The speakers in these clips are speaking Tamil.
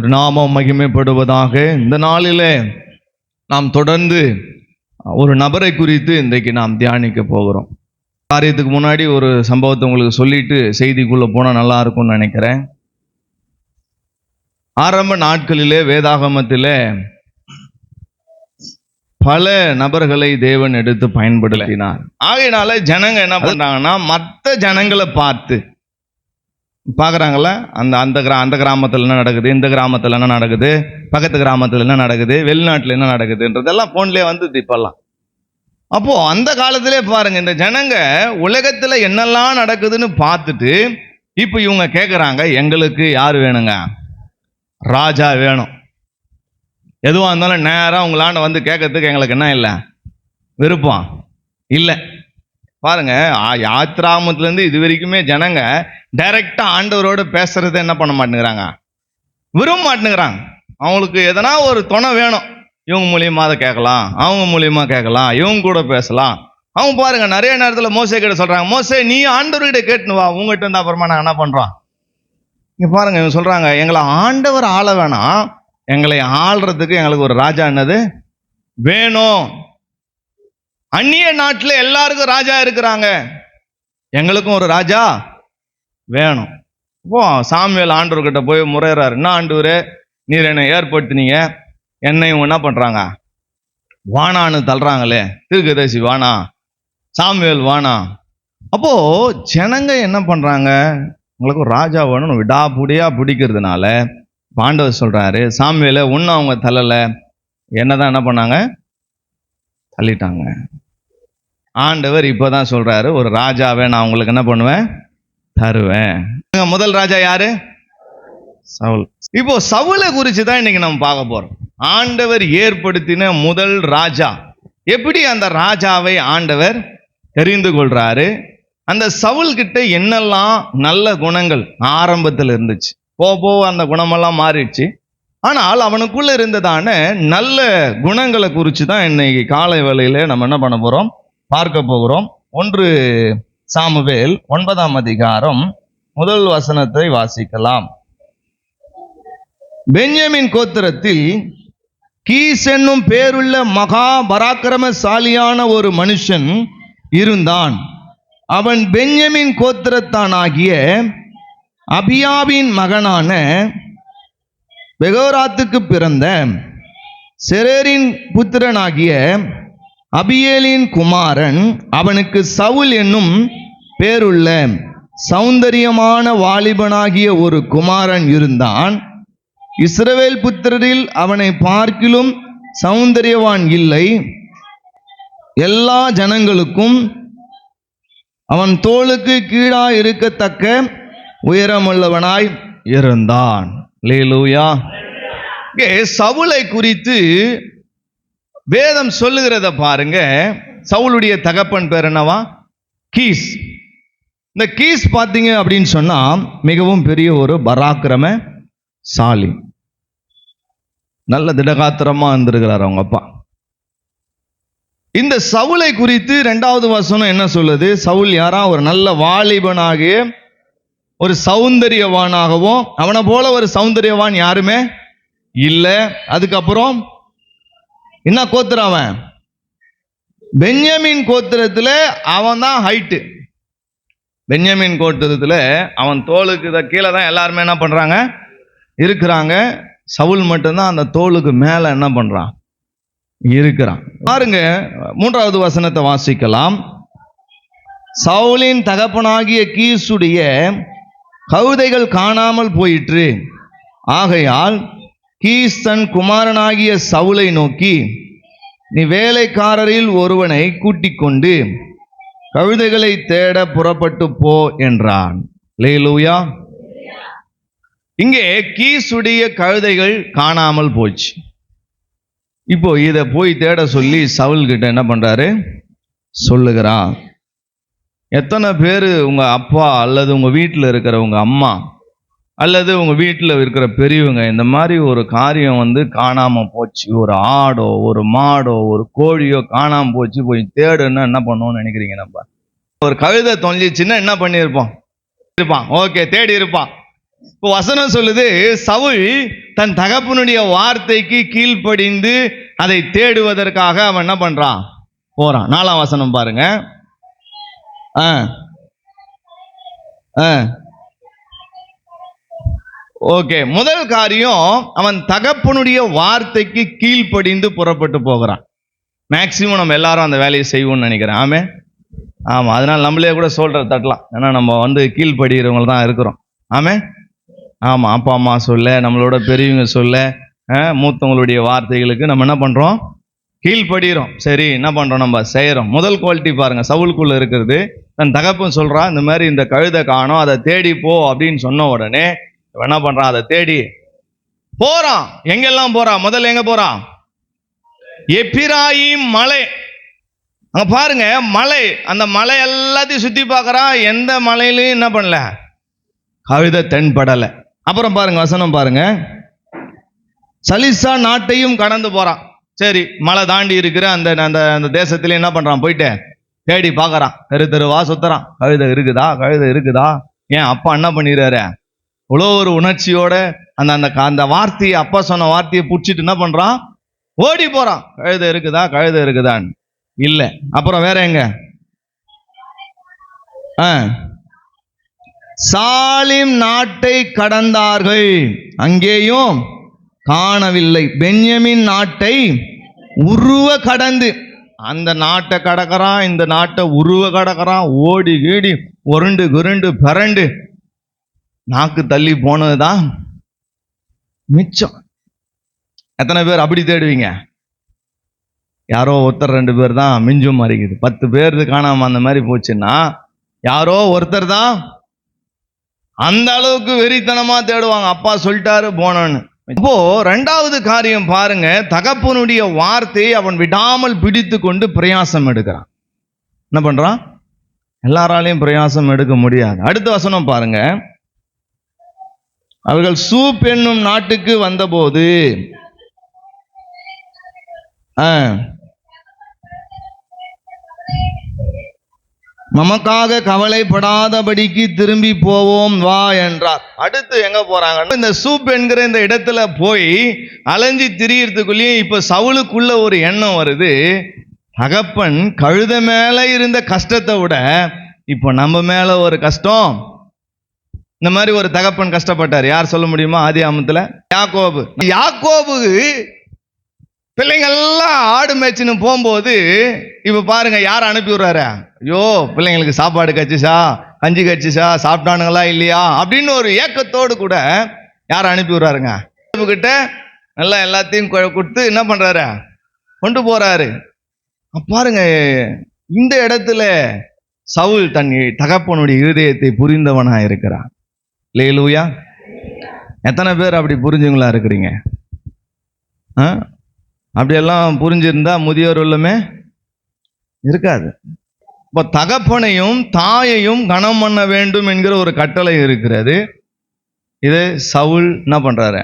நாமம் மகிமைப்படுவதாக இந்த நாளில் நாம் தொடர்ந்து ஒரு நபரை குறித்து இன்றைக்கு நாம் தியானிக்க போகிறோம். காரியத்துக்கு முன்னாடி ஒரு சம்பவத்தை உங்களுக்கு சொல்லிட்டு செய்திக்குள்ளே போனால் நல்லா இருக்கும்னு நினைக்கிறேன். ஆரம்ப நாட்களிலே வேதாகமத்தில் பல நபர்களை தேவன் எடுத்து பயன்படுத்தினார். ஆகையினால ஜனங்க என்ன பண்றாங்கன்னா மற்ற ஜனங்களை பார்த்து பார்க்குறாங்கள அந்த அந்த கிரா அந்த கிராமத்தில் என்ன நடக்குது? இந்த கிராமத்தில் என்ன நடக்குது? பக்கத்து கிராமத்தில் என்ன நடக்குது? வெளிநாட்டில் என்ன நடக்குதுன்றதெல்லாம் ஃபோன்லேயே வந்துது இப்போல்லாம். அப்போது அந்த காலத்திலே பாருங்கள் இந்த ஜனங்க உலகத்தில் என்னெல்லாம் நடக்குதுன்னு பார்த்துட்டு இப்போ இவங்க கேட்குறாங்க எங்களுக்கு யார் வேணுங்க? ராஜா வேணும். எதுவாக இருந்தாலும் நேராக உங்களாண்ட வந்து கேட்கறதுக்கு எங்களுக்கு என்ன இல்லை? விருப்பம். இல்லை. பாருங்க ஆ- யாத்ராமத்துலேருந்து இது வரைக்குமே ஜனங்க டைரக்டாக ஆண்டவரோடு பேசுறதை என்ன பண்ண மாட்டேங்கிறாங்க? விரும்ப மாட்டேங்கிறாங்க. அவங்களுக்கு எதனா ஒரு துணை வேணும். இவங்க மூலியமா அதை கேட்கலாம் அவங்க மூலியமா கேட்கலாம் இவங்க கூட பேசலாம். அவங்க பாருங்க நிறைய நேரத்தில் மோசே கிட்ட சொல்றாங்க மோசே நீ ஆண்டவர்கிட்ட கேட்டுன்னு வா உங்ககிட்ட இருந்தா அப்புறமா நாங்கள் என்ன பண்றோம்? இங்க பாருங்க இவங்க சொல்றாங்க எங்களை ஆண்டவர் ஆள வேணாம். எங்களை ஆள்றதுக்கு எங்களுக்கு ஒரு ராஜா என்னது? வேணும். அந்நிய நாட்டில் எல்லாருக்கும் ராஜா இருக்கிறாங்க. எங்களுக்கும் ஒரு ராஜா வேணும். இப்போ சாமியல் ஆண்டவர்கிட்ட போய் முறையிறாரு. என்ன ஆண்டவர் நீர் என்னை ஏற்படுத்தினீங்க. என்னை இவங்க என்ன பண்ணுறாங்க வானான்னு தள்ளுறாங்களே. திருக்கதேசி வானா? சாமியல் வானா? அப்போது ஜனங்க என்ன பண்ணுறாங்க உங்களுக்கு ராஜா வேணும்னு விடாபுடியாக பிடிக்கிறதுனால பாண்டவர் சொல்கிறாரு சாமியில் ஒன்றும் அவங்க தள்ளலை. என்ன தான் என்ன பண்ணாங்க? தள்ளிட்டாங்க. ஆண்டவர் இப்போதான் சொல்றாரு ஒரு ராஜாவை நான் உங்களுக்கு என்ன பண்ணுவேன்? தருவேன். முதல் ராஜா யாரு? சவுல். இப்போ சவுலை குறித்து தான் இன்னைக்கு நம்ம பார்க்க போறோம். ஆண்டவர் ஏற்படுத்தின முதல் ராஜா. எப்படி அந்த ராஜாவை ஆண்டவர் தெரிந்து கொள்றாரு? அந்த சவுல்கிட்ட என்னெல்லாம் நல்ல குணங்கள் ஆரம்பத்தில் இருந்துச்சு? போக போக அந்த குணமெல்லாம் மாறிடுச்சு. ஆனால் அவனுக்குள்ள இருந்ததான நல்ல குணங்களை குறித்து தான் இன்னைக்கு காலை வேளையில நம்ம என்ன பண்ண போறோம்? பார்க்க போகிறோம். ஒன்று சாமுவேல் ஒன்பதாம் அதிகாரம் முதல் வசனத்தை வாசிக்கலாம். பெஞ்சமின் கோத்திரத்தில் கீஸ் என்னும் பேருள்ள மகா பராக்கிரமசாலியான ஒரு மனுஷன் இருந்தான். அவன் பெஞ்சமின் கோத்திரத்தானாகிய அபியாவின் மகனான பெகோராத்துக்கு பிறந்த செரேரின் புத்திரனாகிய அபியேலின் குமாரன் அவனுக்கு சவுல் என்னும் பேருள்ள சௌந்தரியமான வாலிபனாகிய ஒரு குமாரன் இருந்தான். இஸ்ரவேல் புத்திரரில் அவனை பார்க்கிலும் சௌந்தரியவான் இல்லை. எல்லா ஜனங்களுக்கும் அவன் தோளுக்கு கீழா இருக்கத்தக்க உயரமுள்ளவனாய் இருந்தான். லேலூயா இங்கே சவுளை குறித்து வேதம் சொல்லுகிறத பாருங்க. சவுளுடைய தகப்பன் பேர் என்னவா? கீஸ். இந்த கீஸ் பார்த்தீங்க அப்படின்னு சொன்னா மிகவும் பெரிய ஒரு பராக்கிரம சாலி நல்ல திடகாத்திரமா இருந்திருக்கிறார் அவங்க அப்பா. இந்த சவுளை குறித்து ரெண்டாவது வசனம் என்ன சொல்லுது? சவுல் யாரா? ஒரு நல்ல வாலிபனாகிய ஒரு சௌந்தரியவானாகவும் அவனை போல ஒரு சௌந்தரியவான் யாருமே இல்லை. அதுக்கப்புறம் என்ன கோத்திரம் அவன்? பென்யமின் கோத்திரத்தில் அவன் தான் ஹைட்டு பென்யமின் கோத்திரத்தில் அவன் தோலுக்கு இதை கீழே தான் எல்லாருமே என்ன பண்ணுறாங்க இருக்கிறாங்க. சவுல் மட்டும்தான் அந்த தோளுக்கு மேலே என்ன பண்ணுறான் இருக்கிறான். பாருங்க மூன்றாவது வசனத்தை வாசிக்கலாம். சவுலின் தகப்பனாகிய கீசுடைய கவிதைகள் காணாமல் போயிற்று. ஆகையால் கீஸ் தன் குமாரனாகிய சவுலை நோக்கி நீ வேலைக்காரரில் ஒருவனை கூட்டிக் கொண்டு கவிதைகளை தேட புறப்பட்டு போ என்றான். லேலூயா இங்கே கீசுடைய கழுதைகள் காணாமல் போச்சு. இப்போ இதை போய் தேட சொல்லி சவுல் கிட்ட என்ன பண்றாரு? சொல்லுகிறான் எத்தனை பேர் உங்கள் அப்பா அல்லது உங்கள் வீட்டில் இருக்கிற உங்கள் அம்மா அல்லது உங்கள் வீட்டில் இருக்கிற பெரியவங்க இந்த மாதிரி ஒரு காரியம் வந்து காணாமல் போச்சு. ஒரு ஆடோ ஒரு மாடோ ஒரு கோழியோ காணாமல் போச்சு. போய் தேடுன்னா என்ன பண்ணுவோம்னு நினைக்கிறீங்க நம்ம? ஒரு கவிதை தொலைஞ்சிச்சுன்னா என்ன பண்ணியிருப்போம் இருப்பான். ஓகே தேடி இருப்பான். இப்போ வசனம் சொல்லுது சவுல் தன் தகப்பனுடைய வார்த்தைக்கு கீழ்ப்படிந்து அதை தேடுவதற்காக அவன் என்ன பண்ணுறான் போகிறான் நாலாம் வசனம் பாருங்கள் ஆ. ஆ. ஓகே. முதல் காரியம் அவன் தகப்பனுடைய வார்த்தைக்கு கீழ்ப்படிந்து புறப்பட்டு போகிறான். மேக்சிமம் நம்ம எல்லாரும் அந்த வேலையை செய்வோம்னு நினைக்கிறேன். ஆமே. ஆமாம் அதனால் நம்மளே கூட சொல்கிற தட்டலாம். ஏன்னா நம்ம வந்து கீழ்ப்படுகிறவங்க தான் இருக்கிறோம். ஆமே. ஆமாம் அப்பா அம்மா சொல்ல நம்மளோட பெரியவங்க சொல்ல மூத்தவங்களுடைய வார்த்தைகளுக்கு நம்ம என்ன பண்ணுறோம் கீழ்படுகிறோம் சரி என்ன பண்ணுறோம் நம்ம? செய்கிறோம் முதல் குவாலிட்டி பாருங்கள் சவுலுக்குள்ளே இருக்கிறது. தன் தகப்பன் சொல்கிறான் இந்த மாதிரி இந்த கழுதை காணோம் அதை தேடி போ அப்படின்னு சொன்ன உடனே என்ன பண்ணுறான் அதை தேடி போகிறான் எங்கெல்லாம் போகிறான் முதல்ல எங்கே போகிறான் எப்பிராயிம் மலை. அங்கே பாருங்க மலை. அந்த மலை எல்லாத்தையும் சுற்றி பார்க்குறான் எந்த மலையிலையும் என்ன பண்ணல? கழுதை தென்படலை. அப்புறம் பாருங்க வசனம் பாருங்க. சலிசா நாட்டையும் கடந்து போகிறான் சரி மலை தாண்டி இருக்கிற அந்த அந்த அந்த தேசத்துல என்ன பண்றான்? போயிட்டு தேடி பார்க்கறான். தெரு தெருவா சுத்துறான். கழுதை இருக்குதா? கழுதை இருக்குதா? ஏன் அப்பா என்ன பண்ணிடுறாரு? இவ்வளோ ஒரு உணர்ச்சியோட அந்த அந்த க- அந்த வார்த்தையை அப்பா சொன்ன வார்த்தையை பிடிச்சிட்டு என்ன பண்றான்? ஓடி போறான். கழுதை இருக்குதா? கழுதை இருக்குதான்னு. இல்லை. அப்புறம் வேற எங்க? ஆ. சாலிம் நாட்டை கடந்தார்கள். அங்கேயும் காணவில்லை. பென்யமின் நாட்டை உருவ கடந்து அந்த நாட்டை கடக்கிறான் இந்த நாட்டை உருவ கடக்கிறான் ஓடி கீடி உருண்டு குருண்டு பரண்டு நாக்கு தள்ளி போனதுதான் மிச்சம். எத்தனை பேர் அப்படி தேடுவீங்க? யாரோ ஒருத்தர் ரெண்டு பேர் தான் மிஞ்சும் மாறிக்குது பத்து பேர் காணாம அந்த மாதிரி போச்சுன்னா யாரோ ஒருத்தர் தான் அந்த அளவுக்கு வெறித்தனமா தேடுவாங்க. அப்பா சொல்லிட்டாரு போனோன்னு. இப்போ ரெண்டாவது காரியம் பாருங்க தகப்பனுடைய வார்த்தையை அவன் விடாமல் பிடித்து கொண்டு பிரயாசம் எடுக்கிறான். என்ன பண்றான்? எல்லாராலையும் பிரயாசம் எடுக்க முடியாது. அடுத்த வசனம் பாருங்க. அவர்கள் சூப் என்னும் நாட்டுக்கு வந்தபோது ஆ. நமக்காக கவலைப்படாதபடிக்கு திரும்பி போவோம் வா என்றார். அடுத்து எங்க போறாங்க இந்த சூப் என்கிற இந்த இடத்துல போய் அலைஞ்சு திரியறதுக்குள்ளேயும் இப்ப சவுளுக்குள்ள ஒரு எண்ணம் வருது. தகப்பன் கழுத மேல இருந்த கஷ்டத்தை விட இப்போ நம்ம மேல ஒரு கஷ்டம். இந்த மாதிரி ஒரு தகப்பன் கஷ்டப்பட்டார். யார் சொல்ல முடியுமா? ஆதி ஆமத்துல? யாக்கோபு. யாக்கோபு பிள்ளைங்கள்லாம் ஆடு மேய்ச்சின்னு போகும்போது இப்போ பாருங்க யார் அனுப்பி விடுறாரு? ஐயோ பிள்ளைங்களுக்கு சாப்பாடு கச்சிச்சா? கஞ்சி கச்சிச்சா? சாப்பிட்டானுங்களா இல்லையா? அப்படின்னு ஒரு ஏக்கத்தோடு கூட யார் அனுப்பி விடுறாருங்க? கிட்ட நல்லா எல்லாத்தையும் கொ- கொடுத்து என்ன பண்ணுறாரு கொண்டு போகிறாரு பாருங்க இந்த இடத்துல சவுல் தன் தகப்பனுடைய இருதயத்தை புரிந்தவனாக இருக்கிறான். லேலூயா எத்தனை பேர் அப்படி புரிஞ்சவங்களா இருக்கிறீங்க? ஆ? அப்படியெல்லாம் புரிஞ்சிருந்தா முதியோர் உள்ளமே இருக்காது. இப்போ தகப்பனையும் தாயையும் கனம் பண்ண வேண்டும் என்கிற ஒரு கட்டளை இருக்கிறது. இது சவுல் என்ன பண்ணுறாரு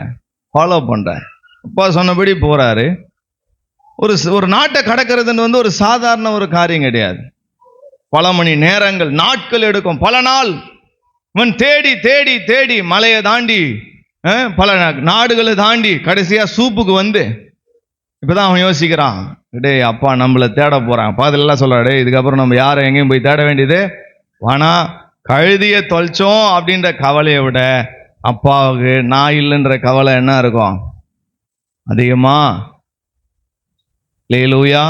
ஃபாலோ பண்ணுறாரு அப்பா சொன்னபடி போகிறாரு ஒரு ஒரு நாட்டை கடக்கிறதுன்னு வந்து ஒரு சாதாரண ஒரு காரியம் கிடையாது. பல மணி நேரங்கள் நாட்கள் எடுக்கும். பல நாள் இவன் தேடி தேடி தேடி மலையை தாண்டி பல நாடுகளை தாண்டி கடைசியாக சூப்புக்கு வந்து இப்பதான் அவன் யோசிக்கிறான் டேய் அப்பா நம்மள தேட போகிறான் பாதிலெல்லாம் சொல்றான் இதுக்கப்புறம் நம்ம யாரை எங்கேயும் போய் தேட வேண்டியது? வானா கழுதியை தொலைச்சோம் அப்படின்ற கவலையை விட அப்பாவுக்கு நான் இல்லைன்ற கவலை என்ன இருக்கும்? அதிகமா? லேலூயா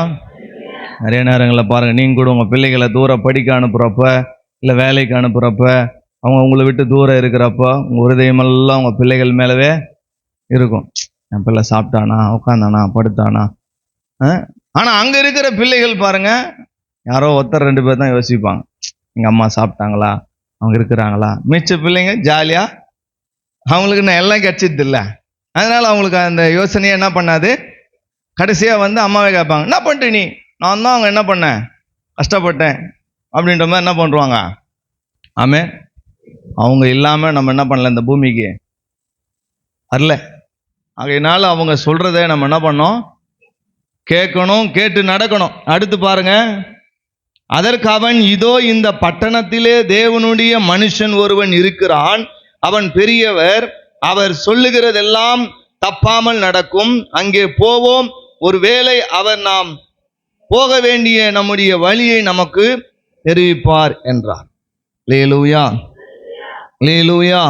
நிறைய நேரங்களில் பாருங்கள் நீங்கள் கூட உங்கள் பிள்ளைகளை தூரம் படிக்க அனுப்புகிறப்ப இல்லை வேலைக்கு அனுப்புகிறப்ப அவங்க உங்களை விட்டு தூரம் இருக்கிறப்ப உங்கள் உறுதியமெல்லாம் உங்கள் பிள்ளைகள் மேலவே இருக்கும். என் பிள்ளை சாப்பிட்டானா உட்காந்தானா படுத்தானா? ஆனால் அங்கே இருக்கிற பிள்ளைகள் பாருங்க யாரோ ஒருத்தர் ரெண்டு பேர் தான் யோசிப்பாங்க. எங்கள் அம்மா சாப்பிட்டாங்களா? அவங்க இருக்கிறாங்களா? மிச்ச பிள்ளைங்க ஜாலியாக அவங்களுக்கு நான் எல்லாம் கிடைச்சது இல்லை. அதனால் அவங்களுக்கு அந்த யோசனையை என்ன பண்ணாது? கடைசியாக வந்து அம்மாவை கேட்பாங்க என்ன பண்ணிட்டு நீ? நான் தான் அவங்க என்ன பண்ணேன்? கஷ்டப்பட்டேன். அப்படின்ற மாதிரி என்ன பண்ணுவாங்க ஆமே அவங்க இல்லாமல் நம்ம என்ன பண்ணல இந்த பூமிக்கு? வரல. ஆகையினால அவங்க சொல்கிறத நம்ம என்ன பண்ணோம்? கேட்கணும் கேட்டு நடக்கணும். அடுத்து பாருங்க. அதற்கு அவன் இதோ இந்த பட்டணத்திலே தேவனுடைய மனுஷன் ஒருவன் இருக்கிறான். அவன் பெரியவர். அவர் சொல்லுகிறதெல்லாம் தப்பாமல் நடக்கும். அங்கே போவோம். ஒருவேளை அவர் நாம் போக வேண்டிய நம்முடைய வழியை நமக்கு தெரிவிப்பார் என்றார். லேலூயா லேலூயா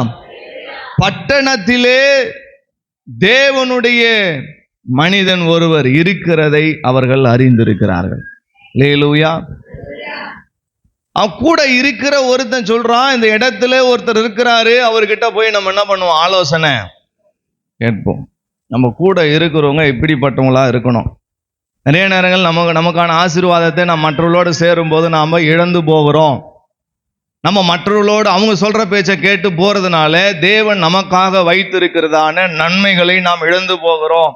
பட்டணத்திலே தேவனுடைய மனிதன் ஒருவர் இருக்கிறதை அவர்கள் அறிந்திருக்கிறார்கள். லேலூயா அவன் கூட இருக்கிற ஒருத்தன் சொல்றான் இந்த இடத்துல ஒருத்தர் இருக்கிறாரு அவர்கிட்ட போய் நம்ம என்ன பண்ணுவோம்? ஆலோசனை கேட்போம். நம்ம கூட இருக்கிறவங்க இப்படிப்பட்டவங்களா இருக்கணும். நிறைய நேரங்கள் நமக்கு நமக்கான ஆசீர்வாதத்தை நாம் மற்றவர்களோடு சேரும்போது நாம் இழந்து போகிறோம். நம்ம மற்றவர்களோடு அவங்க சொல்ற பேச்சை கேட்டு போறதுனால தேவன் நமக்காக வைத்திருக்கிறதான நன்மைகளை நாம் இழந்து போகிறோம்.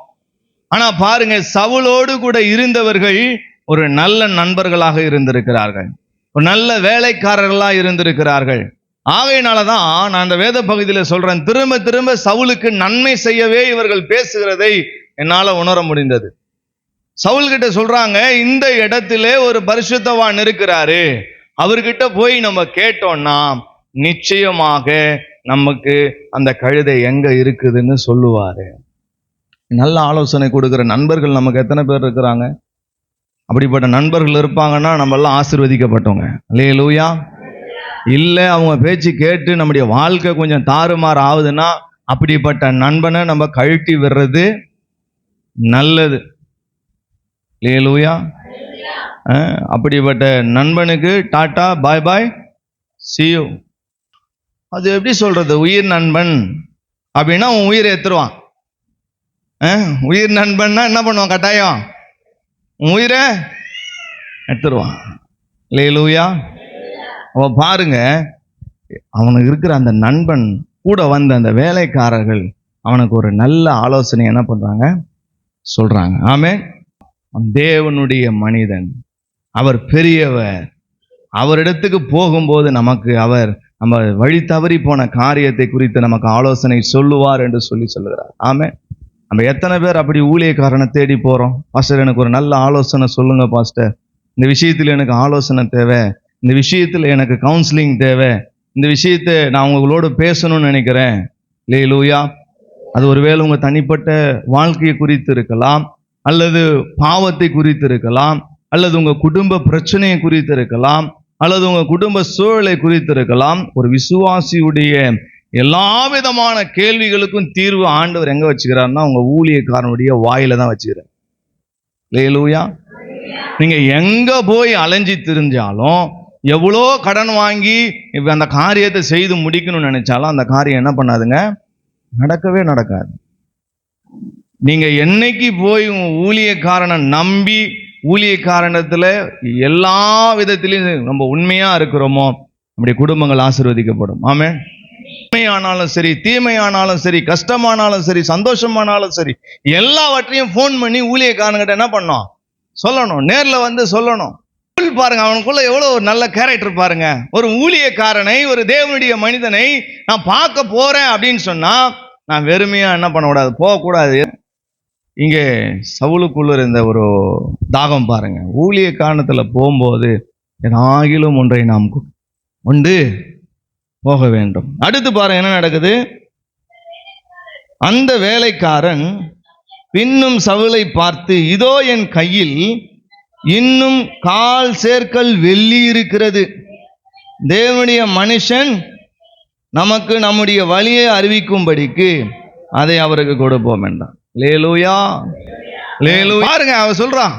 ஆனா பாருங்க சவுளோடு கூட இருந்தவர்கள் ஒரு நல்ல நண்பர்களாக இருந்திருக்கிறார்கள். ஒரு நல்ல வேலைக்காரர்களா இருந்திருக்கிறார்கள். ஆகையினால தான் நான் அந்த வேத பகுதியில் சொல்றேன் திரும்ப திரும்ப சவுலுக்கு நன்மை செய்யவே இவர்கள் பேசுகிறதை என்னால உணர முடிந்தது. சவுல்கிட்ட சொல்கிறாங்க சொல்றாங்க இந்த இடத்திலே ஒரு பரிசுத்தவான் இருக்கிறாரு. அவர்கிட்ட போய் நம்ம கேட்டோம்னா நிச்சயமாக நமக்கு அந்த கழுதை எங்க இருக்குதுன்னு சொல்லுவாரு. நல்ல ஆலோசனை கொடுக்குற நண்பர்கள் நமக்கு எத்தனை பேர் இருக்கிறாங்க? அப்படிப்பட்ட நண்பர்கள் இருப்பாங்கன்னா நம்ம எல்லாம் ஆசிர்வதிக்கப்பட்டவங்க. இல்லையே லூயா இல்லை அவங்க பேச்சு கேட்டு நம்முடைய வாழ்க்கை கொஞ்சம் தாறுமாறு ஆகுதுன்னா அப்படிப்பட்ட நண்பனை நம்ம கழட்டி விடுறது நல்லது. இல்லையே லூயா அப்படிப்பட்ட நண்பனுக்கு டாட்டா பாய் பாய் சியூ அது எப்படி சொல்கிறது உயிர் நண்பன். அப்படின்னா உன் உயிரை எடுத்துருவான் உயிர் நண்பன்னா என்ன பண்ணுவான்? கட்டாயம். உன் உயிரை எடுத்துருவான் லேலூயா அவன் பாருங்க அவனுக்கு இருக்கிற அந்த நண்பன் கூட வந்த அந்த வேலைக்காரர்கள் அவனுக்கு ஒரு நல்ல ஆலோசனை என்ன பண்ணுறாங்க சொல்கிறாங்க ஆமே தேவனுடைய மனிதன். அவர் பெரியவர். அவரிடத்துக்கு போகும்போது நமக்கு அவர் நம்ம வழி தவறி போன காரியத்தை குறித்து நமக்கு ஆலோசனை சொல்லுவார் என்று சொல்லி சொல்லுகிறார். ஆமே நம்ம எத்தனை பேர் அப்படி ஊழியக்காரனை தேடி போகிறோம் பாஸ்டர் எனக்கு ஒரு நல்ல ஆலோசனை சொல்லுங்க பாஸ்டர். இந்த விஷயத்தில் எனக்கு ஆலோசனை தேவை. இந்த விஷயத்தில் எனக்கு கவுன்சிலிங் தேவை. இந்த விஷயத்தை நான் உங்களோட பேசணும்னு நினைக்கிறேன். லே லூயா அது ஒருவேளை உங்கள் தனிப்பட்ட வாழ்க்கையை குறித்து இருக்கலாம் அல்லது பாவத்தை குறித்து இருக்கலாம். அல்லது உங்கள் குடும்ப பிரச்சனையை குறித்து இருக்கலாம் அல்லது உங்கள் குடும்ப சூழலை குறித்து இருக்கலாம் ஒரு விசுவாசியுடைய எல்லா விதமான கேள்விகளுக்கும் தீர்வு ஆண்டவர் எங்கே வச்சுக்கிறாருன்னா உங்கள் ஊழியக்காரனுடைய வாயில தான் வச்சுக்கிறார். லேலூயா நீங்கள் எங்கே போய் அலைஞ்சி திரிஞ்சாலும் எவ்வளோ கடன் வாங்கி இப்போ அந்த காரியத்தை செய்து முடிக்கணும்னு நினச்சாலும் அந்த காரியம் என்ன பண்ணாதுங்க? நடக்கவே நடக்காது. நீங்கள் என்னைக்கு போய் உங்கள் ஊழியக்காரனை நம்பி ஊழியக்காரனத்துல எல்லா விதத்திலையும் நம்ம உண்மையாக இருக்கிறோமோ நம்முடைய குடும்பங்கள் ஆசீர்வதிக்கப்படும். ஆமே உண்மையானாலும் சரி தீமையானாலும் சரி கஷ்டமானாலும் சரி சந்தோஷமானாலும் சரி எல்லாவற்றையும் ஃபோன் பண்ணி ஊழியக்காரங்கிட்ட என்ன பண்ணோம் சொல்லணும். நேரில் வந்து சொல்லணும். பாருங்க அவனுக்குள்ள எவ்வளவு ஒரு நல்ல கேரக்டர் பாருங்க. ஒரு ஊழியக்காரனை ஒரு தேவனுடைய மனிதனை நான் பார்க்க போறேன் அப்படின்னு சொன்னா நான் வெறுமையா என்ன பண்ணக்கூடாது? போகக்கூடாது. இங்கே சவுளுக்குள்ள இருந்த ஒரு தாகம் பாருங்க. ஊழிய காரணத்தில் போகும்போது ஏதாகிலும் ஒன்றை நாம் உண்டு. போக வேண்டும். அடுத்து பாருங்க என்ன நடக்குது? அந்த வேலைக்காரன் பின்னும் சவுலை பார்த்து இதோ என் கையில் இன்னும் கால் சேர்க்கல் வெள்ளி இருக்கிறது. தேவனுடைய மனுஷன் நமக்கு நம்முடைய வழியை அறிவிக்கும்படிக்கு அதை அவருக்கு கொடுப்போம் என்றான். லேலூயா. லேலு பாருங்க அவன் சொல்றான்.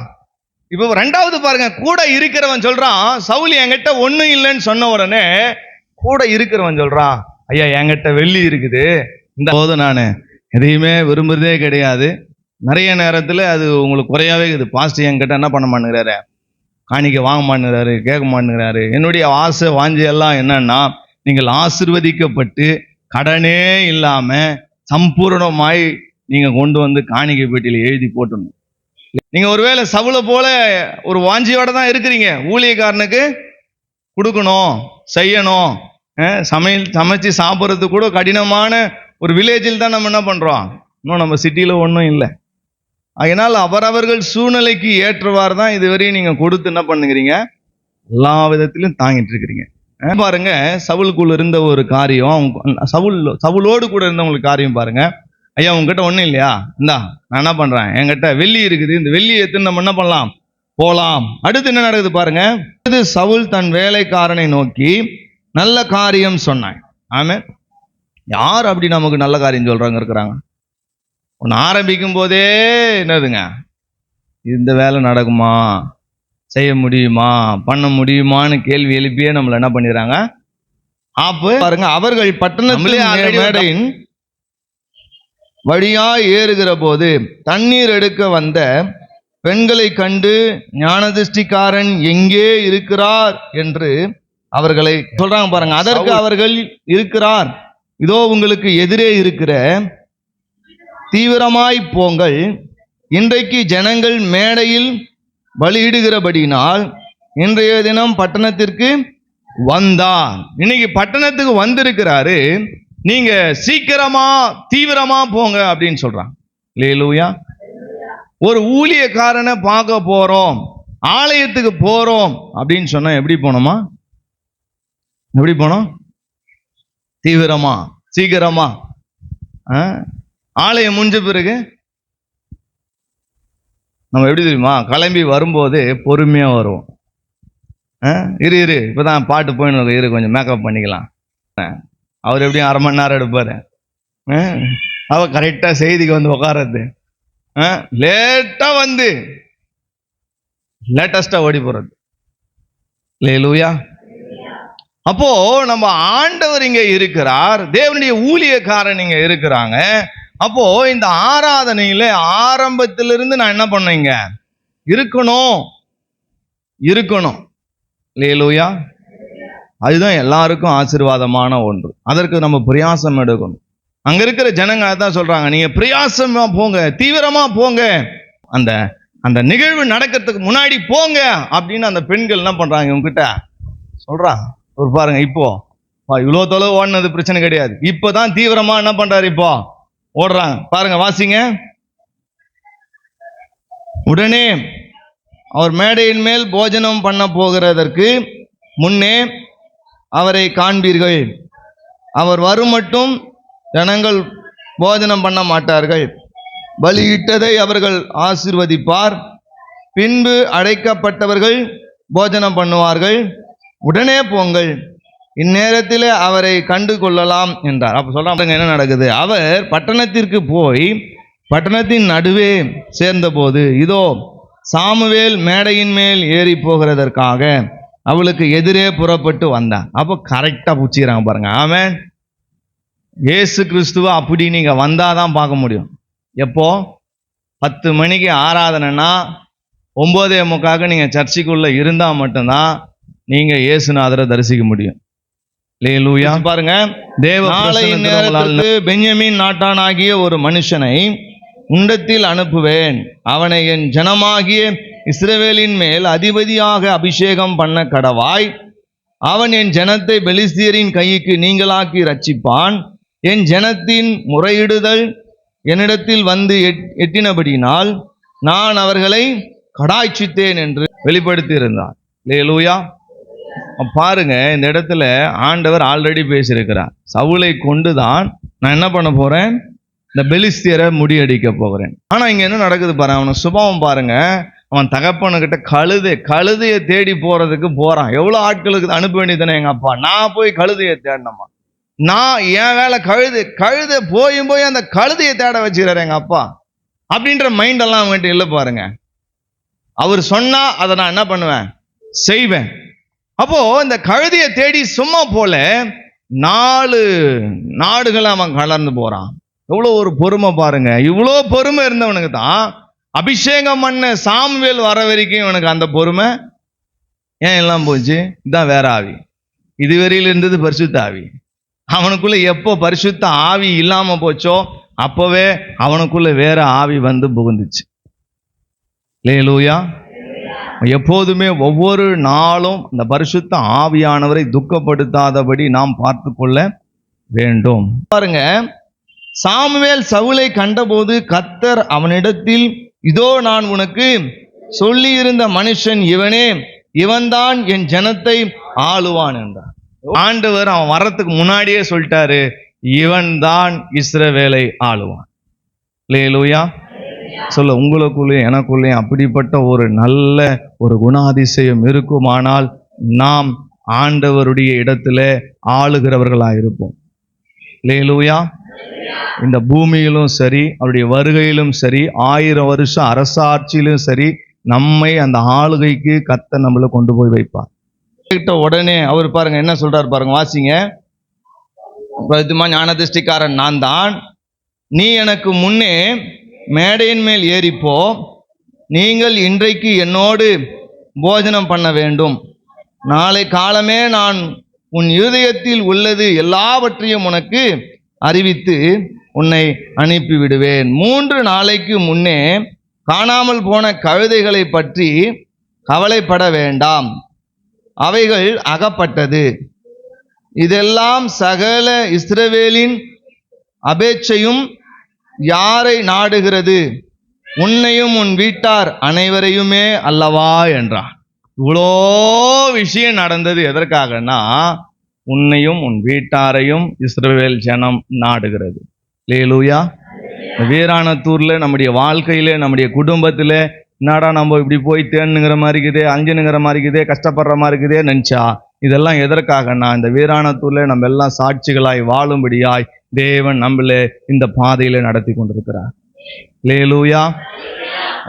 இப்போ ரெண்டாவது பாருங்க கூட இருக்கிறவன் சொல்றான் சவுல் என்கிட்ட ஒண்ணும் இல்லைன்னு சொன்ன உடனே கூட இருக்கிறவன் சொல்றான் ஐயா என்கிட்ட வெள்ளி இருக்குது. இந்த போது நான். எதையுமே விரும்புறதே கிடையாது. நிறைய நேரத்தில் அது உங்களுக்கு குறையாவே இருக்குது. பாஸ்ட் என்கிட்ட என்ன பண்ண மாட்டேங்கிறாரு? காணிக்க வாங்க மாட்டேங்கிறாரு கேட்க மாட்டேங்கிறாரு. என்னுடைய ஆசை வாஞ்சி எல்லாம் என்னன்னா நீங்கள் ஆசிர்வதிக்கப்பட்டு கடனே இல்லாமல் சம்பூர்ணமாய் நீங்கள் கொண்டு வந்து காணிக்கை பெட்டியில் எழுதி போட்டணும். நீங்கள் ஒருவேளை சவுளை போல ஒரு வாஞ்சியோட தான் இருக்கிறீங்க. ஊழியக்காரனுக்கு கொடுக்கணும் செய்யணும். சமையல் சமைச்சு சாப்பிட்றது கூட கடினமான ஒரு வில்லேஜில் தான் நம்ம என்ன பண்ணுறோம் இன்னும் நம்ம சிட்டியில் ஒன்றும் இல்லை. அதனால் அவரவர்கள் சூழ்நிலைக்கு ஏற்றவாறு தான் இதுவரையும் நீங்கள் கொடுத்து என்ன பண்ணுகிறீங்க? எல்லா விதத்திலும் தாங்கிட்டு இருக்கிறீங்க. பாருங்க சவுலுக்குள்ள இருந்த ஒரு காரியம் சவுல் சவுளோடு கூட இருந்தவங்களுக்கு காரியம் பாருங்கள் ஐயா உங்ககிட்ட ஒண்ணும் இல்லையா? இந்தா நான் என்ன பண்றேன்? என்கிட்ட வெள்ளி இருக்குது. இந்த வெள்ளி எடுத்து நம்ம என்ன பண்ணலாம்? போலாம். அடுத்து என்ன நடக்குது பாருங்க. அடுத்து சவுல் தன் வேலைக்காரனை நோக்கி நல்ல காரியம் சொன்னான். ஆமே. யார் அப்படி நமக்கு நல்ல காரியம் சொல்றவங்க இருக்கிறாங்க? ஒன்று ஆரம்பிக்கும் போதே என்னதுங்க? இந்த வேலை நடக்குமா? செய்ய முடியுமா? பண்ண முடியுமான்னு கேள்வி எழுப்பியே நம்மள என்ன பண்ணிடுறாங்க? ஆப்பு பாருங்க அவர்கள் பட்டணத்திலே மேடையின் வழியா ஏறுகிற போது தண்ணீர் எடுக்க வந்த பெண்களை கண்டு ஞானதிஷ்டிக்காரன் எங்கே இருக்கிறார் என்று அவர்களை சொல்றாங்க பாருங்க. அதற்கு அவர்கள் இருக்கிறார். இதோ உங்களுக்கு எதிரே இருக்கிற தீவிரமாய் போங்கள். இன்றைக்கு ஜனங்கள் மேடையில் பலியிடுகிறபடினால் இன்றைய தினம் பட்டணத்திற்கு வந்தார் இன்னைக்கு பட்டணத்துக்கு வந்திருக்கிறாரு. நீங்க சீக்கிரமா தீவிரமா போங்க அப்படின்னு சொல்றான் லேலூயா ஒரு ஊழியக்காரனை பார்க்க போறோம் ஆலயத்துக்கு போறோம் அப்படின்னு சொன்னா எப்படி போனோமா? எப்படி போனோம்? தீவிரமா சீக்கிரமா. ஆ? ஆலயம் முடிஞ்ச பிறகு நம்ம எப்படி தெரியுமா? கிளம்பி வரும்போது பொறுமையாக வருவோம். ஆ? இரு இரு. இப்போதான் பாட்டு போயின்னு இரு கொஞ்சம் மேக்கப் பண்ணிக்கலாம். ஆ. அவர் எப்படியும் அரை மணி நேரம் எடுப்பார். ஆ? கரெக்டாக செய்திக்கு வந்து உட்கார்றது லேட்டாக வந்து லேட்டஸ்டாக ஓடி போகிறது லேலூயா அப்போ நம்ம ஆண்டவர் இங்கே இருக்கிறார். தேவனுடைய ஊழியக்காரன் இங்கே இருக்கிறாங்க. அப்போ இந்த ஆராதனையில ஆரம்பத்திலிருந்து நான் என்ன பண்ணீங்க இருக்கணும். இருக்கணும். லேலூயா அதுதான் எல்லாருக்கும் ஆசீர்வாதமான ஒன்று. அதற்கு நம்ம பிரயாசம் எடுக்கணும். அங்கே இருக்கிற ஜனங்க அதான் சொல்கிறாங்க நீங்கள் பிரயாசமாக போங்க தீவிரமாக போங்க. அந்த அந்த நிகழ்வு நடக்கிறதுக்கு முன்னாடி போங்க. அப்படின்னு அந்த பெண்கள் என்ன பண்ணுறாங்க இவங்ககிட்ட சொல்கிறாங்க ஒரு பாருங்க இப்போ பா, இவ்வளோ தொலைவு ஓடினது பிரச்சனை கிடையாது. இப்போ தான் தீவிரமாக என்ன பண்ணுறாரு இப்போ? ஓடுறாங்க. பாருங்க வாசிங்க. உடனே அவர் மேடையின் மேல் போஜனம் பண்ண போகிறதற்கு முன்னே அவரை காண்பீர்கள். அவர் வரும் மட்டும் ஜனங்கள் போஜனம் பண்ண மாட்டார்கள். பலியிட்டதை அவர்கள் ஆசிர்வதிப்பார். பின்பு அழைக்கப்பட்டவர்கள் போஜனம் பண்ணுவார்கள். உடனே போங்கள். இந்நேரத்தில் அவரை கண்டு கொள்ளலாம் என்றார். அப்போ சொல்கிறாங்க என்ன நடக்குது? அவர் பட்டணத்திற்கு போய் பட்டணத்தின் நடுவே சேர்ந்தபோது இதோ சாமுவேல் மேடையின் மேல் ஏறி போகிறதற்காக அவளுக்கு எதிரே புறப்பட்டு வந்தான். அப்போ கரெக்டா புச்சிக்கிறாங்க பாருங்க. ஆமென். இயேசு கிறிஸ்துவ அப்படி நீங்க வந்தாதான் பார்க்க முடியும். எப்போ? பத்து மணிக்கு ஆராதனைனா ஒன்பதே முக்காக நீங்க சர்ச்சுக்குள்ள இருந்தா மட்டும்தான் நீங்க இயேசுநாதரை தரிசிக்க முடியும். லேலூயா பாருங்க. தேவ நேரத்திற்கு பென்யமீன் நாட்டானாகிய ஒரு மனுஷனை உண்டத்தில் அனுப்புவேன். அவனை என் ஜனமாகிய இஸ்ரவேலின் மேல் அதிபதியாக அபிஷேகம் பண்ண கடவாய் அவன் என் ஜனத்தை பெலிஸ்தியரின் கைக்கு நீங்களாக்கி ரட்சிப்பான் என் ஜனத்தின் முறையிடுதல் என்னிடத்தில் வந்து எட்- நான் அவர்களை கடாய்ச்சித்தேன் என்று வெளிப்படுத்தியிருந்தார் லேலூயா பாருங்க இந்த இடத்துல ஆண்டவர் ஆல்ரெடி பேசியிருக்கிறார். சவுலை கொண்டுதான் நான் என்ன பண்ண போறேன்? இந்த பெலிஸ்தியரை முடியடிக்க போகிறேன். ஆனால் இங்கே என்ன நடக்குது பாரு அவனை சுபாவம் பாருங்கள் அவன் தகப்பனுக்கிட்ட கழுதை கழுதையை தேடி போறதுக்கு போறான். எவ்வளோ ஆட்களுக்கு அனுப்ப வேண்டியதுனே எங்கள் அப்பா? நான் போய் கழுதையை தேடணுமா? நான் என் வேலை கழுது கழுதை போயும் போய் அந்த கழுதையை தேட வச்சுக்கிறார் எங்கள் அப்பா. அப்படின்ற மைண்ட் எல்லாம் அவங்ககிட்ட இல்லை பாருங்க. அவர் சொன்னால் அதை நான் என்ன பண்ணுவேன்? செய்வேன். அப்போ இந்த கழுதையை தேடி சும்மா போல நாலு நாடுகளை அவன் கலர்ந்து போறான். எவ்வளோ ஒரு பொறுமை பாருங்க. இவ்வளோ பொறுமை இருந்தவனுக்கு தான் அபிஷேகம் பண்ண சாமுவேல் வர வரைக்கும் இவனுக்கு அந்த பொறுமை ஏன் எல்லாம் போச்சு? இதான் வேற ஆவி. இதுவரையில் இருந்தது பரிசுத்த ஆவி. அவனுக்குள்ள எப்போ பரிசுத்த ஆவி இல்லாமல் போச்சோ அப்போவே அவனுக்குள்ள வேற ஆவி வந்து புகுந்துச்சு. லேலூயா எப்போதுமே ஒவ்வொரு நாளும் இந்த பரிசுத்த ஆவியானவரை துக்கப்படுத்தாதபடி நாம் பார்த்து கொள்ள வேண்டும். பாருங்க சாமுவேல் சவுலை கண்டபோது கத்தர் அவனிடத்தில் இதோ நான் உனக்கு சொல்லியிருந்த மனுஷன் இவனே இவன்தான் என் ஜனத்தை ஆளுவான் என்றார் ஆண்டவர் அவன் வர்றதுக்கு முன்னாடியே சொல்லிட்டாரு இவன் தான் இஸ்ரவேலை ஆளுவான். லேலூயா சொல்ல உங்களுக்குள்ளேயும் எனக்குள்ளேயும் அப்படிப்பட்ட ஒரு நல்ல ஒரு குணாதிசயம் இருக்குமானால் நாம் ஆண்டவருடைய இடத்துல ஆளுகிறவர்களாக இருப்போம் லேலூயா இந்த பூமியிலும் சரி அவருடைய வருகையிலும் சரி ஆயிரம் வருஷம் அரசாட்சியிலும் சரி நம்மை அந்த ஆளுகைக்கு கத்த நம்மளை கொண்டு போய் வைப்பார். கேட்ட உடனே அவர் பாருங்க என்ன சொல்றாரு பாருங்க வாசிங்க. பிரதிமா ஞானதிஷ்டிக்காரன் நான் தான். நீ எனக்கு முன்னே மேடையின் மேல் ஏறிப்போ. நீங்கள் இன்றைக்கு என்னோடு போஜனம் பண்ண வேண்டும். நாளை காலமே நான் உன் இருதயத்தில் உள்ளது எல்லாவற்றையும் உனக்கு அறிவித்து உன்னை அனுப்பிவிடுவேன். மூன்று நாளைக்கு முன்னே காணாமல் போன கழுதைகளை பற்றி கவலைப்பட வேண்டாம். அவைகள் அகப்பட்டது. இதெல்லாம் சகல இஸ்ரவேலின் அபேட்சையும் யாரை நாடுகிறது? உன்னையும் உன் வீட்டார் அனைவரையுமே அல்லவா? என்றான். இவ்வளோ விஷயம் நடந்தது எதற்காகனா உன்னையும் உன் வீட்டாரையும் இஸ்ரவேல் ஜனம் நாடுகிறது. லேலூயா. வீராணத்தூர்ல நம்முடைய வாழ்க்கையில நம்முடைய குடும்பத்துல என்னடா நம்ம இப்படி போய் தேனுங்கிற மாதிரி இருக்குதே அஞ்சுனுங்கிற மாதிரி இருக்குதே கஷ்டப்படுற மாதிரி இருக்குதே நினச்சா? இதெல்லாம் எதற்காகனா இந்த வீராணத்தூர்ல நம்ம எல்லாம் சாட்சிகளாய் வாழும்படியாய் தேவன் நம்மள இந்த பாதையில நடத்தி கொண்டிருக்கிறார். லேலூயா.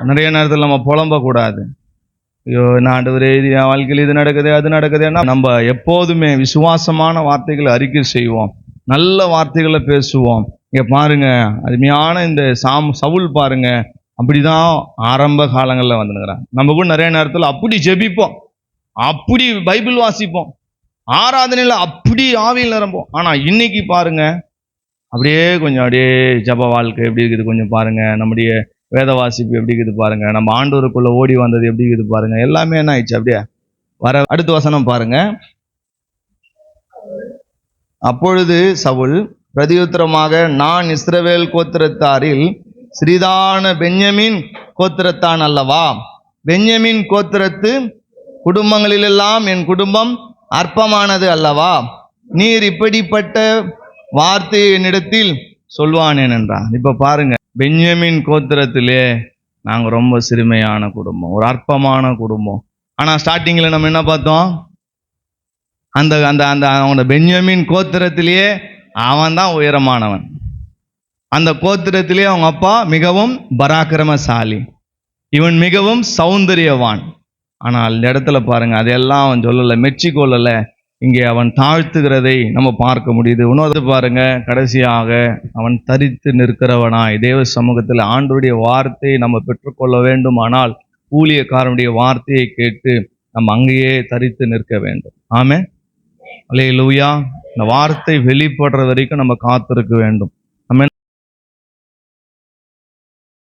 நிறைய நேரத்தில் நம்ம புலம்பக்கூடாது. ஐயோ நான் ஆண்டவரே இது என் வாழ்க்கையில் இது நடக்குது அது நடக்குதுன்னா நம்ம எப்போதுமே விசுவாசமான வார்த்தைகளை அறிக்கை செய்வோம். நல்ல வார்த்தைகளை பேசுவோம். இங்கே பாருங்க அருமையான இந்த சாம் சவுல் பாருங்க அப்படிதான் ஆரம்ப காலங்களில் வந்துனுங்கிறான் நம்ம கூட நிறைய நேரத்தில் அப்படி ஜெபிப்போம். அப்படி பைபிள் வாசிப்போம். ஆராதனையில் அப்படி ஆவியில் நிரம்போம் ஆனால் இன்னைக்கு பாருங்க அப்படியே கொஞ்சம் அப்படியே ஜப வாழ்க்கை எப்படி இருக்குது கொஞ்சம் பாருங்க நம்முடைய வேத வாசிப்பு எப்படி இருக்குது பாருங்க. நம்ம ஆண்டோருக்குள்ள ஓடி வந்தது எப்படி இருக்குது பாருங்க. எல்லாமே என்ன ஆயிடுச்சு அப்படியே? வர அடுத்த வசனம் பாருங்க. அப்பொழுது சவுல் பிரதியுத்தரமாக நான் இஸ்ரவேல் கோத்திரத்தாரில் சிறிதான பெஞ்சமின் கோத்திரத்தான் அல்லவா? பெஞ்சமின் கோத்திரத்து குடும்பங்களிலெல்லாம் என் குடும்பம் அற்பமானது அல்லவா? நீர் இப்படிப்பட்ட வார்த்தையை என்னிடத்தில் சொல்வானேன் என்றான். இப்ப பாருங்க. பெஞ்சமின் கோத்திரத்திலே நாங்கள் ரொம்ப சிறுமையான குடும்பம் ஒரு அற்பமான குடும்பம். ஆனால் ஸ்டார்டிங்கில் நம்ம என்ன பார்த்தோம்? அந்த அந்த அந்த அவனோட பெஞ்சமின் கோத்திரத்திலேயே அவன் தான் உயரமானவன். அந்த கோத்திரத்திலே அவங்க அப்பா மிகவும் பராக்கிரமசாலி. இவன் மிகவும் சௌந்தரியவான். ஆனால் இந்த இடத்துல பாருங்க அதையெல்லாம் அவன் சொல்லலை மெச்சி இங்கே அவன் தாழ்த்துகிறதை நம்ம பார்க்க முடியுது. இன்னொரு பாருங்க. கடைசியாக அவன் தரித்து நிற்கிறவனாய். தேவ சமூகத்தில் ஆண்டுடைய வார்த்தையை நம்ம பெற்றுக்கொள்ள வேண்டுமானால் ஊழியக்காரனுடைய வார்த்தையை கேட்டு நம்ம அங்கேயே தரித்து நிற்க வேண்டும். ஆமே அலே லூயா இந்த வார்த்தை வெளிப்படுற வரைக்கும் நம்ம காத்திருக்க வேண்டும்.